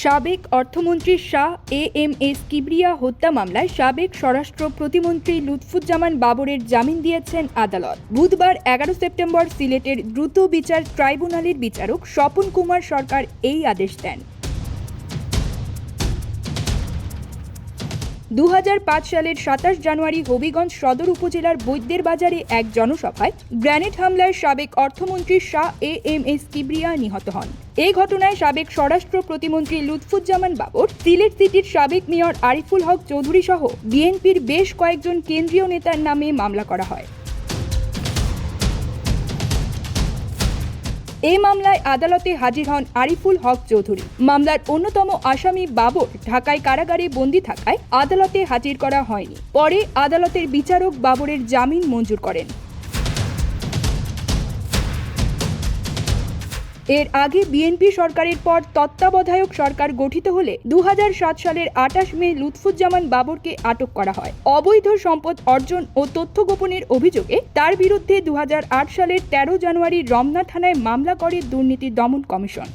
সাবেক অর্থমন্ত্রী Shah A M S Kibria হত্যা মামলায় সাবেক স্বরাষ্ট্র প্রতিমন্ত্রী লুৎফুজ্জামান বাবরের জামিন দিয়েছেন আদালত। বুধবার এগারো সেপ্টেম্বর সিলেটের দ্রুত বিচার ট্রাইব্যুনালের বিচারক স্বপন কুমার সরকার এই আদেশ দেন। দু হাজার পাঁচ সালের সাতাশ জানুয়ারি হবিগঞ্জ সদর উপজেলার বৈদ্যের বাজারে এক জনসভায় গ্র্যানেড হামলায় সাবেক অর্থমন্ত্রী Shah A M S Kibria নিহত হন। এই ঘটনায় সাবেক স্বরাষ্ট্র প্রতিমন্ত্রী লুৎফুজ্জামান বাবর, সিলেট সিটির সাবেক মেয়র আরিফুল হক চৌধুরী সহ বিএনপির বেশ কয়েকজন কেন্দ্রীয় নেতার নামে মামলা করা হয়। এই মামলায় আদালতে হাজির হন আরিফুল হক চৌধুরী। মামলার অন্যতম আসামি বাবর ঢাকায় কারাগারে বন্দি থাকায় আদালতে হাজির করা হয়নি। পরে আদালতের বিচারক বাবরের জামিন মঞ্জুর করেন। এর আগে বিএনপি সরকারের পর তত্ত্বাবধায়ক সরকার গঠিত হলে দু হাজার সাত সালের আঠাশ মে লুৎফুজ্জামান বাবরকে আটক করা হয়। অবৈধ সম্পদ অর্জন ও তথ্য গোপনের অভিযোগে তার বিরুদ্ধে দু হাজার আট সালের তেরো জানুয়ারি রমনা থানায় মামলা করে দুর্নীতি দমন কমিশন।